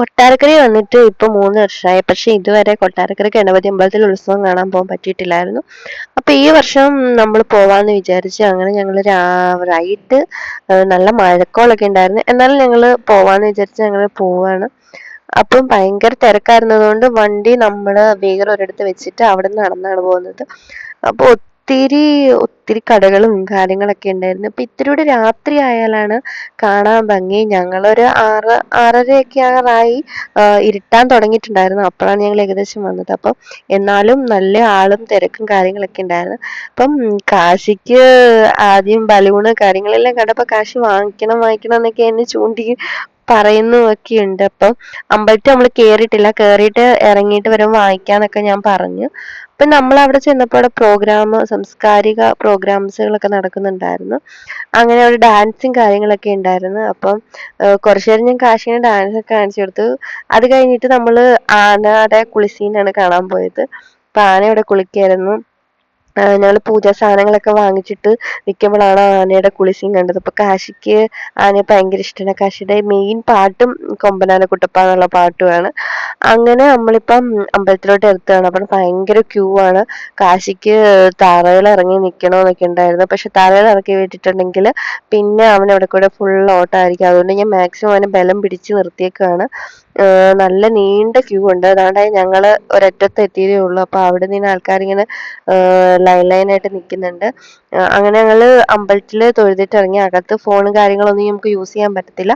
കൊട്ടാരക്കര വന്നിട്ട് ഇപ്പൊ മൂന്ന് വർഷമായി. പക്ഷെ ഇതുവരെ കൊട്ടാരക്കര ഗണപതി അമ്പലത്തിൽ ഉത്സവം കാണാൻ പോകാൻ പറ്റിയിട്ടില്ലായിരുന്നു. അപ്പൊ ഈ വർഷം നമ്മൾ പോവാന്ന് വിചാരിച്ച് അങ്ങനെ ഞങ്ങൾ വൈകിട്ട് നല്ല മഴക്കോളൊക്കെ ഉണ്ടായിരുന്നു. എന്നാലും ഞങ്ങൾ പോവാന്ന് വിചാരിച്ച് ഞങ്ങൾ പോവാണ്. അപ്പം ഭയങ്കര തിരക്കായിരുന്നതുകൊണ്ട് വണ്ടി നമ്മൾ വേറെ ഒരിടത്ത് വെച്ചിട്ട് അവിടെ നടന്നാണ് പോകുന്നത്. അപ്പോൾ ഒത്തിരി ഒത്തിരി കടകളും കാര്യങ്ങളൊക്കെ ഉണ്ടായിരുന്നു. അപ്പൊ ഇത്തിരി കൂടി രാത്രി ആയാലാണ് കാണാൻ ഭംഗി. ഞങ്ങളൊരു ആറ് ആറരയൊക്കെ ആറായി ഇരുട്ടാൻ തുടങ്ങിയിട്ടുണ്ടായിരുന്നു. അപ്പോഴാണ് ഞങ്ങൾ ഏകദേശം വന്നത്. അപ്പം എന്നാലും നല്ല ആളും തിരക്കും കാര്യങ്ങളൊക്കെ ഉണ്ടായിരുന്നു. അപ്പം കാശിക്ക് ആദ്യം ബലൂണ് കാര്യങ്ങളെല്ലാം കണ്ടപ്പോൾ കാശി വാങ്ങിക്കണം വാങ്ങിക്കണം എന്നൊക്കെ എന്നെ ചൂണ്ടി പറയുന്നതൊക്കെ ഉണ്ട്. അപ്പം അമ്പലത്തിൽ നമ്മൾ കേറിയിട്ടില്ല. കേറിയിട്ട് ഇറങ്ങിയിട്ട് വരുമ്പോൾ വാങ്ങിക്കാന്നൊക്കെ ഞാൻ പറഞ്ഞു. അപ്പം നമ്മൾ അവിടെ ചെന്നപ്പോൾ അവിടെ പ്രോഗ്രാം സാംസ്കാരിക പ്രോഗ്രാംസുകളൊക്കെ നടക്കുന്നുണ്ടായിരുന്നു. അങ്ങനെ അവിടെ ഡാൻസും കാര്യങ്ങളൊക്കെ ഉണ്ടായിരുന്നു. അപ്പം കുറച്ചു നേരം ഞാൻ കാശിന് ഡാൻസ് ഒക്കെ കാണിച്ചു കൊടുത്തു. അത് കഴിഞ്ഞിട്ട് നമ്മൾ ആനയുടെ കുളിസീനാണ് കാണാൻ പോയത്. അപ്പം ആന അവിടെ കുളിക്കായിരുന്നു. ഞങ്ങൾ പൂജാ സാധനങ്ങളൊക്കെ വാങ്ങിച്ചിട്ട് നിൽക്കുമ്പോഴാണ് ആനയുടെ കുളിസീൻ കണ്ടത്. അപ്പോൾ കാശിക്ക് ആനയെ ഭയങ്കര ഇഷ്ടമാണ് കാശിയുടെ മെയിൻ പാട്ടും കൊമ്പനാന കുട്ടപ്പ എന്നുള്ള പാട്ടുമാണ്. അങ്ങനെ നമ്മളിപ്പം അമ്പലത്തിലോട്ട് എത്തുകയാണ്. അപ്പം ഭയങ്കര ക്യൂ ആണ്. കാശിക്ക് തറയിൽ ഇറങ്ങി നിൽക്കണമെന്നൊക്കെ ഉണ്ടായിരുന്നു. പക്ഷെ തറയിൽ ഇറക്കി വിട്ടിട്ടുണ്ടെങ്കിൽ പിന്നെ അവൻ അവിടെ കൂടെ ഫുൾ ഓട്ടമായിരിക്കും അതുകൊണ്ട് ഞാൻ മാക്സിമം അവനെ ബലം പിടിച്ച് നിർത്തിയേക്കാണ് നല്ല നീണ്ട ക്യൂ ഉണ്ട്. അതാണ്ട് ഞങ്ങൾ ഒരറ്റത്ത് എത്തിയതേ ഉള്ളൂ. അപ്പോൾ അവിടെ നിന്ന് ആൾക്കാർ ഇങ്ങനെ ലൈൻ ലൈനായിട്ട് നിൽക്കുന്നുണ്ട് അങ്ങനെ ഞങ്ങൾ അമ്പലത്തിൽ തൊഴുതിട്ട് ഇറങ്ങി അകത്ത് ഫോണും കാര്യങ്ങളൊന്നും നമുക്ക് യൂസ് ചെയ്യാൻ പറ്റത്തില്ല.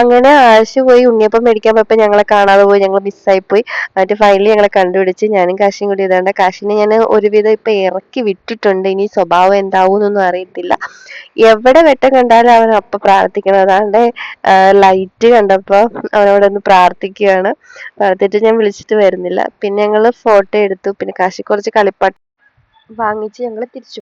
അങ്ങനെ ആഴ്ച പോയി ഉണ്ണിയപ്പം മേടിക്കാൻ പോയപ്പോൾ ഞങ്ങളെ കാണാതെ പോയി ഞങ്ങൾ മിസ്സായി പോയി. എന്നിട്ട് ഫൈനലി ഞങ്ങളെ കണ്ടുപിടിച്ച് ഞാനും കാശിയും കൂടി ഇതാണ്ട്. കാശിനെ ഞാൻ ഒരുവിധം ഇപ്പം ഇറക്കി വിട്ടിട്ടുണ്ട്. ഇനി സ്വഭാവം എന്താവും എന്നൊന്നും അറിയത്തില്ല. എവിടെ വെട്ടം കണ്ടാലും അവൻ അപ്പം പ്രാർത്ഥിക്കണം. അതാണ്ട് ലൈറ്റ് കണ്ടപ്പോൾ അവനോടൊന്ന് പ്രാർത്ഥിക്കുകയാണ് പ്രാർത്ഥിച്ചിട്ട് ഞാൻ വിളിച്ചിട്ട് വരുന്നില്ല. പിന്നെ ഞങ്ങൾ ഫോട്ടോ എടുത്തു. പിന്നെ കാശി കുറച്ച് കളിപ്പാട്ട് വാങ്ങിച്ച് ഞങ്ങൾ തിരിച്ചു